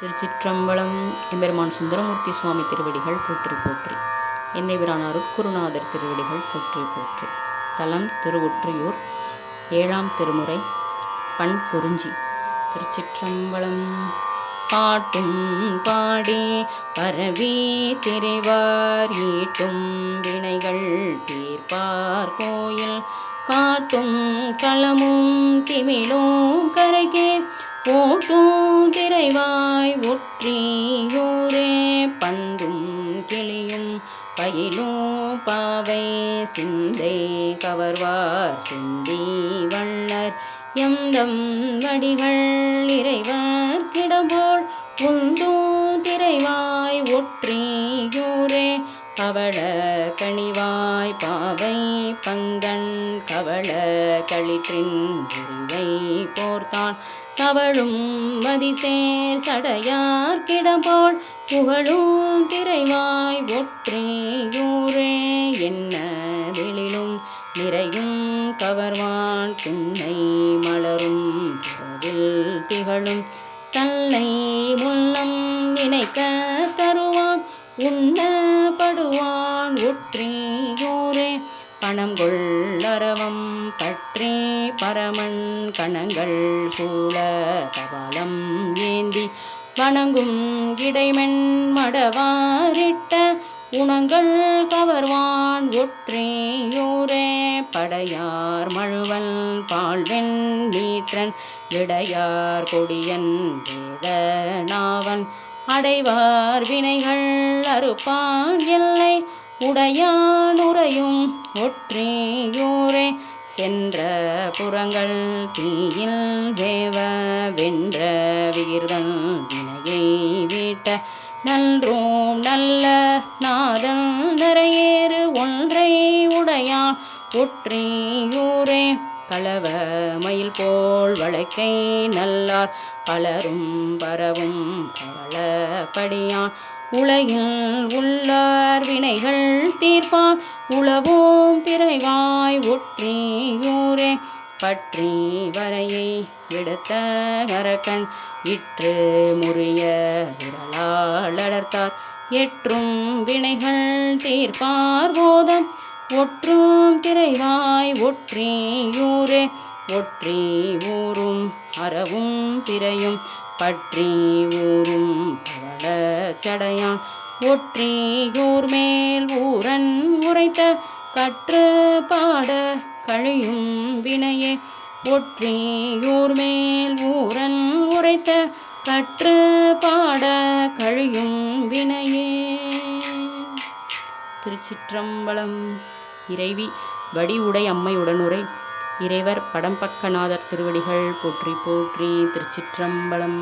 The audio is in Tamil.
திருச்சிற்றம்பலம் எம்பெருமான் சுந்தரமூர்த்தி சுவாமி திருவடிகள் போற்றி போற்றி. எந்தைபிரான் அருக்குருநாதர் திருவடிகள் போற்றி போற்றி. தலம் திருவொற்றியூர் ஏழாம் திருமுறை பண் குறிஞ்சி திருச்சிற்றம்பலம் பாட்டும் பாடி பரவி திரைவார் ஈட்டும் வினைகள் தீர்ப்பார் கோயில். காட்டும் களமும் திமிலும் கரைகே போட்டும் திரைவாய் ஒற்றியூரே பந்தும் கிளியும் பயிலும் பாவை சிந்தை கவர்வார் சிந்தி வள்ளர். எந்தம் வடிகள் இறைவர் கிடபோல் உந்தும் திரைவாய் ஒற்றியூரே கவள கனிவாய் பாவை பங்கன் கவள களிற்றின் உருவை போர்த்தான். தவழும் மதிசேர் சடையார் கிடபோல் புகழும் திரைவாய் ஒற்றியூரே என்ன வெளிலும் நிறையும் கவர்வான் துண்ணை மலரும் புறவில் திகழும் தன்னை முன்னம் நினைக்க தருவான். உண்ணப்படுவான் உற்றியோரே பணம் கொள்ளரவம் பற்றி பரமன் கணங்கள் சூழ கபாலம் ஏந்தி வணங்கும் இடைமென் மடவாரிட்ட உணங்கள் கவர்வான் ஒற்றியூரே. படையார் மழுவல் பால்வெண் நீற்றன் விடையார் கொடியன் வேதனாவன் அடைவார் வினைகள் அறுப்பான் எல்லை. உடையான் உறையும் ஒற்றியூரே சென்ற புறங்கள் தீயில் வேவ வென்ற வீர்கள் வினையை வீட்ட நன்றும். நல்ல நாதல் நிறையேறு ஒன்றை உடையான் ஒற்றியூரே. களவ மயில் போல் வழக்கை நல்லார். பலரும் பரவும் கவளப்படியான் உலகில் உள்ளார் வினைகள் தீர்ப்பான். உளவோம் திரைவாய் ஒற்றியூரே. பற்றி வரையை விடுத்த கரக்கண் இற்று முறிய விரலாளர்த்தார் எற்றும் வினைகள் தீர்ப்பார் போதம். ஒற்றும் திரைவாய் ஊரே ஒற்றி ஊரும் அறவும் பிறையும் பற்றி ஊரும் பவள சடையான் ஒற்றியூர் மேல் ஊரன் உரைத்த கற்று பாட கழியும் வினையே ஒற்றியூர் மேல் ஊரன் உரைத்த கற்று பாட கழியும் வினையே. திருச்சிற்றம்பலம் இறைவி வடிவுடை அம்மையுடன் உரை. இறைவர் படம்பக்கநாதர் திருவடிகள் போற்றி போற்றி திருச்சிற்றம்பலம்.